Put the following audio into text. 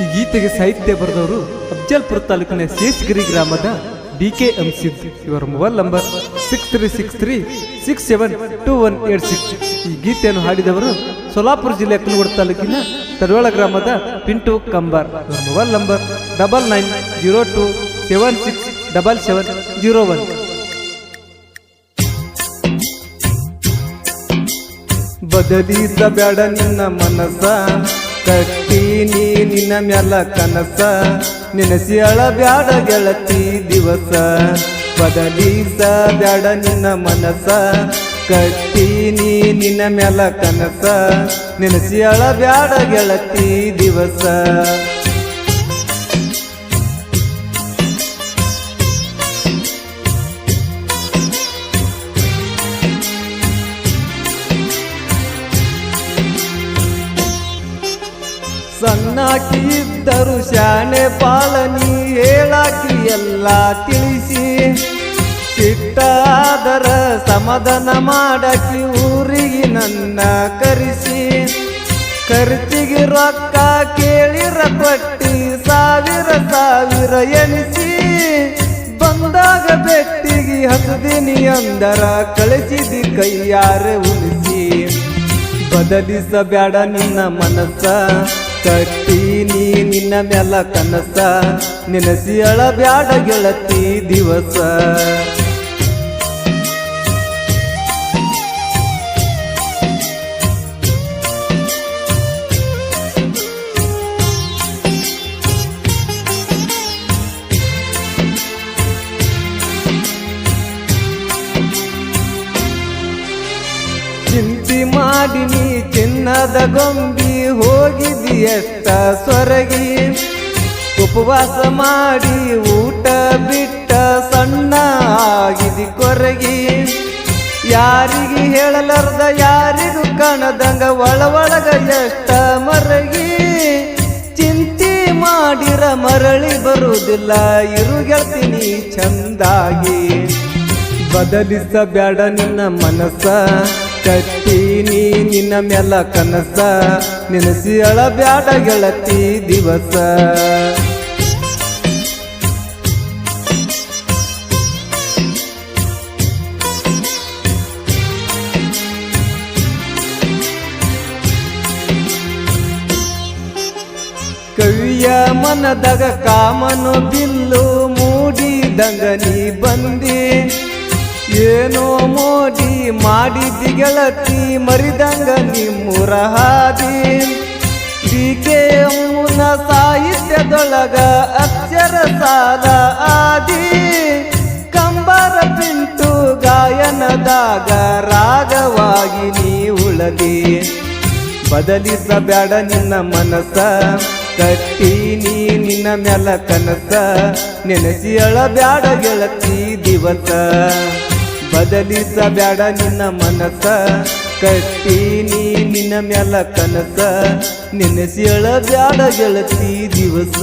ಈ ಗೀತೆಗೆ ಸಾಹಿತ್ಯ ಬರೆದವರು ಅಫ್ಜಲ್ಪುರ ತಾಲೂಕಿನ ಶೇಷಗಿರಿ ಗ್ರಾಮದ ಡಿ ಕೆ ಎಂ ಸಿದ್ ಇವರ mobile number six three six three six seven two one eight six ಈ ಗೀತೆಯನ್ನು ಹಾಡಿದವರು ಸೋಲಾಪುರ ಜಿಲ್ಲೆ ಕುಲಗೋಡ ತಾಲೂಕಿನ ತರುವಾಳ ಗ್ರಾಮದ ಪಿಂಟು ಕಂಬಾರ್. ಇವರ mobile number double nine zero two seven six double seven zero one ಬದಲಿಸಬೇಡ ನಿನ್ನ ಮನಸ್ಸ. ಕಟ್ಟೀನಿ ನಿನ್ನ ಮ್ಯಾಲ ಕನಸ. ನೆನೆಸಿ ಅಳಬ್ಯಾಡ ಗೆಳತಿ ದಿವಸ. ಬದಲಿಸಬೇಡ ನಿನ್ನ ಮನಸ. ಕಟ್ಟಿ ನೀ ನಿನ್ನ ಮ್ಯಾಲ ಕನಸ. ನೆನೆಸಿ ಅಳಬ್ಯಾಡ ಗೆಳತಿ ದಿವಸ. ಸಣ್ಣಾಕಿ ಇದ್ದರು ಶಾಣೆ ಪಾಲನಿ ಹೇಳಾಕಿ ಎಲ್ಲ ತಿಳಿಸಿ. ಸಿಟ್ಟಾದರ ಸಮಾಧಾನ ಮಾಡಾಕಿ ಊರಿಗೆ ನನ್ನ ಕರೆಸಿ. ಖರ್ಚಿಗೆ ರೊಕ್ಕ ಕೇಳಿರ ಪಟ್ಟಿ ಸಾವಿರ ಸಾವಿರ ಎನಿಸಿ ಬಂದಾಗ ಬೆಟ್ಟಿಗೆ ಹಸದಿನಿ ಅಂದರ ಕಳಿಸಿದಿ ಕೈಯಾರೆ ಉಳಿಸಿ. ಬದಲಿಸಬೇಡ ನಿನ್ನ ಮನಸ್ಸ. ಕಟ್ಟೀನಿ ನಿನ್ನ ಮ್ಯಾಲ ಕನಸ ನೆನೆಸಿ ಅಳಬ್ಯಾಡ ಗೆಳತಿ ದಿವಸ. ಚಿಂತಿ ಮಾಡಿ ನೀ ಚಿನ್ನದ ಗೊಂಬಿ ಹೋಗಿದಿ ಎಷ್ಟ ಸ್ವರಗಿ ಉಪವಾಸ ಮಾಡಿ ಊಟ ಬಿಟ್ಟ ಸಣ್ಣ ಆಗಿದಿ ಕೊರಗಿ. ಯಾರಿಗೆ ಹೇಳಲಾರ್ದ ಯಾರಿಗೂ ಕಾಣದಂಗ ಒಳ ಒಳಗ ಎಷ್ಟ ಮರಗಿ. ಚಿಂತಿ ಮಾಡಿರ ಮರಳಿ ಬರುವುದಿಲ್ಲ ಇರು ಗೆಳ್ತೀನಿ ಚಂದಾಗಿ. ಬದಲಿಸಬೇಡ ನಿನ್ನ ಮನಸ್ಸ. ಕಟ್ಟೀನಿ ನಿನ್ನ ಮೆಲ್ಲ ಕನಸ. ನೆನೆಸಿ ಅಳಬ್ಯಾಡ ಗೆಳತಿ ದಿವಸ. ಕವಿಯ ಮನದಾಗ ಕಾಮನು ಬಿಲ್ಲು ಮೂಡಿದಂಗ ನೀ ಬಂದಿ. ಏನೋ ಮೋಡಿ ಮಾಡಿದ್ದಿ ಗೆಳತಿ ಮರಿದಂಗ ನಿಮ್ಮೂರ ಹಾದಿ. ಟೀಕೆ ಅಮ್ಮನ ಸಾಹಿತ್ಯದೊಳಗ ಅಕ್ಷರ ಸಾಲ ಆದಿ. ಕಂಬರ ಪಿಂಟು ಗಾಯನದಾಗ ರಾಗವಾಗಿ ನೀ ಉಳದಿ. ಬದಲಿಸಬೇಡ ನಿನ್ನ ಮನಸ್ಸ ನೀ ನಿನ್ನ ಮ್ಯಾಲ ಕನಸ, ನೆನೆಸಿ ಅಳಬ್ಯಾಡ ಗೆಳತಿ ದಿವಸ. ಬದಲಿಸಬೇಡ ನಿನ್ನ ಮನಸ್ಸ. ಕಟ್ಟೀನಿ ನಿನ್ನ ಮ್ಯಾಲ ಕನಸ. ನೆನೆಸಿ ಅಳಬ್ಯಾಡ ಗೆಳತಿ ದಿವಸ.